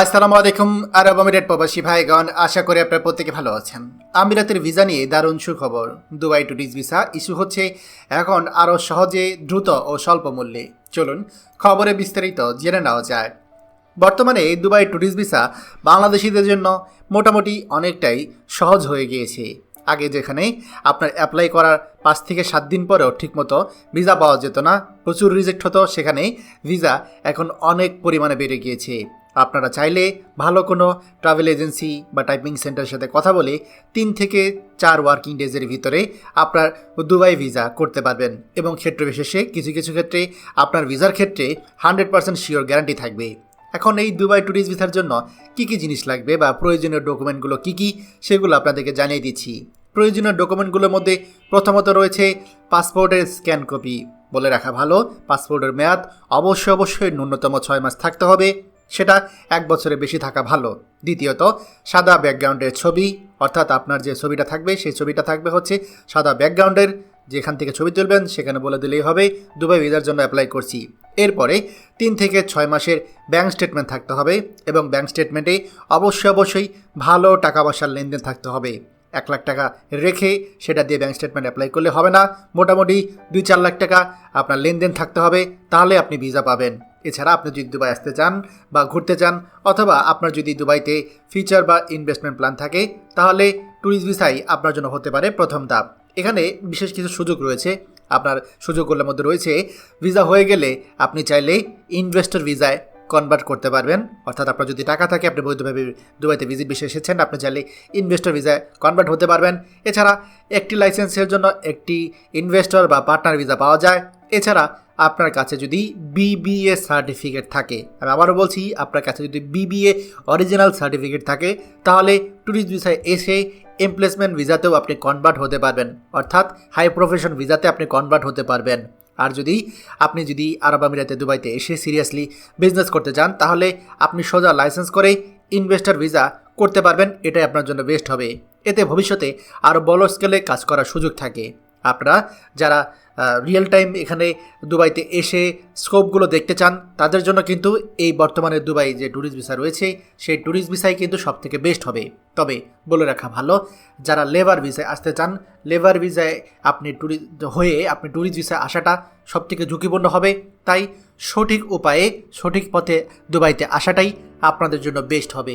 আসসালামু আলাইকুম, আরব আমিরাত প্রবাসী ভাইগণ, আশা করি আপনারা প্রত্যেকে ভালো আছেন। আমিরাতের ভিসা নিয়ে দারুণ সুখবর। দুবাই টুরিস্ট ভিসা ইস্যু হচ্ছে এখন আরও সহজে, দ্রুত ও স্বল্প মূল্যে। চলুন খবরে বিস্তারিত জেনে নেওয়া যায় বর্তমানে দুবাই ট্যুরিস্ট ভিসা বাংলাদেশিদের জন্য মোটামুটি অনেকটাই সহজ হয়ে গিয়েছে। আগে যেখানে আপনার অ্যাপ্লাই করার পাঁচ থেকে সাত দিন পরেও ঠিকমতো ভিসা পাওয়া যেত না, প্রচুর রিজেক্ট হতো, সেখানে ভিসা এখন অনেক পরিমাণে বেড়ে গিয়েছে। আপনারা চাইলে ভালো কোনো ট্রাভেল এজেন্সি বা টাইপিং সেন্টারের সাথে কথা বলে তিন থেকে চার ওয়ার্কিং ডেজের ভিতরে আপনার দুবাই ভিসা করতে পারবেন এবং ক্ষেত্র বিশেষে কিছু কিছু ক্ষেত্রে আপনার ভিসার ক্ষেত্রে হান্ড্রেড পার্সেন্ট শিওর গ্যারান্টি থাকবে। এখন এই দুবাই ট্যুরিস্ট ভিসার জন্য কী কী জিনিস লাগবে বা প্রয়োজনীয় ডকুমেন্টগুলো কী কী সেগুলো আপনাদেরকে জানিয়ে দিচ্ছি। প্রয়োজনীয় ডকুমেন্টগুলোর মধ্যে প্রথমত রয়েছে পাসপোর্টের স্ক্যান কপি বলে রাখা ভালো পাসপোর্টের মেয়াদ অবশ্যই অবশ্যই ন্যূনতম ছয় মাস থাকতে হবে। সেটা এক বছরের বেশি থাকা ভালো। দ্বিতীয়ত, সাদা ব্যাকগ্রাউন্ডের ছবি, অর্থাৎ আপনার যে ছবিটা থাকবে, সেই ছবিটা থাকবে হচ্ছে সাদা ব্যাকগ্রাউন্ডের। যেখান থেকে ছবি তুলবেন, সেখানে বলে দিলেই হবে, দুবাই ভিসার জন্য অ্যাপ্লাই করছি। এরপরে তিন থেকে ছয় মাসের ব্যাঙ্ক স্টেটমেন্ট থাকতে হবে এবং ব্যাঙ্ক স্টেটমেন্টে অবশ্যই অবশ্যই ভালো টাকা পয়সার লেনদেন থাকতে হবে। এক লাখ টাকা রেখে সেটা দিয়ে ব্যাঙ্ক স্টেটমেন্ট অ্যাপ্লাই করলে হবে না। মোটামুটি দুই চার লাখ টাকা আপনার লেনদেন থাকতে হবে, তাহলে আপনি ভিসা পাবেন। এছাড়া আপনি যদি দুবাই আসতে চান বা ঘুরতে চান অথবা আপনার যদি দুবাইতে ফিচার বা ইনভেস্টমেন্ট প্ল্যান থাকে, তাহলে ট্যুরিস্ট ভিসাই আপনার জন্য হতে পারে প্রথম ধাপ। এখানে বিশেষ কিছু সুযোগ রয়েছে। আপনার সুযোগগুলোর মধ্যে রয়েছে, ভিসা হয়ে গেলে আপনি চাইলে ইনভেস্টর ভিসায় কনভার্ট করতে পারবেন। অর্থাৎ আপনার যদি টাকা থাকে, আপনি বৈধভাবে দুবাইতে ভিজিট বিষয়ে এসেছেন, আপনি চাইলে ইনভেস্টর ভিসায় কনভার্ট হতে পারবেন। এছাড়া একটি লাইসেন্সের জন্য একটি ইনভেস্টর বা পার্টনার ভিসা পাওয়া যায়। এছাড়া আপনার কাছে যদি বিবিএ সার্টিফিকেট থাকে, আমি আবারও বলছি, আপনার কাছে যদি বিবিএ অরিজিনাল সার্টিফিকেট থাকে, তাহলে ট্যুরিস্ট ভিসায় এসে এমপ্লেসমেন্ট ভিসাতেও আপনি কনভার্ট হতে পারবেন। অর্থাৎ হাই প্রফেশন ভিসাতে আপনি কনভার্ট হতে পারবেন। আর যদি আপনি যদি আরব আমিরাতে দুবাইতে এসে সিরিয়াসলি বিজনেস করতে চান তাহলে আপনি সোজা লাইসেন্স করে ইনভেস্টর ভিসা করতে পারবেন। এটাই আপনার জন্য বেস্ট হবে। এতে ভবিষ্যতে আরও বড় স্কেলে কাজ করার সুযোগ থাকে। আপনারা যারা রিয়েল টাইম এখানে দুবাইতে এসে স্কোপগুলো দেখতে চান, তাদের জন্য কিন্তু এই বর্তমানে দুবাই যে ট্যুরিস্ট ভিসা রয়েছে, সেই ট্যুরিস্ট ভিসাই কিন্তু সব থেকে বেস্ট হবে। তবে বলে রাখা ভালো, যারা লেবার ভিসায় আসতে চান লেবার ভিসায় আপনি ট্যুরিস্ট হয়ে আপনি ট্যুরিস্ট ভিসায় আসাটা সব থেকে ঝুঁকিপূর্ণ হবে। তাই সঠিক উপায়ে সঠিক পথে দুবাইতে আসাটাই আপনাদের জন্য বেস্ট হবে।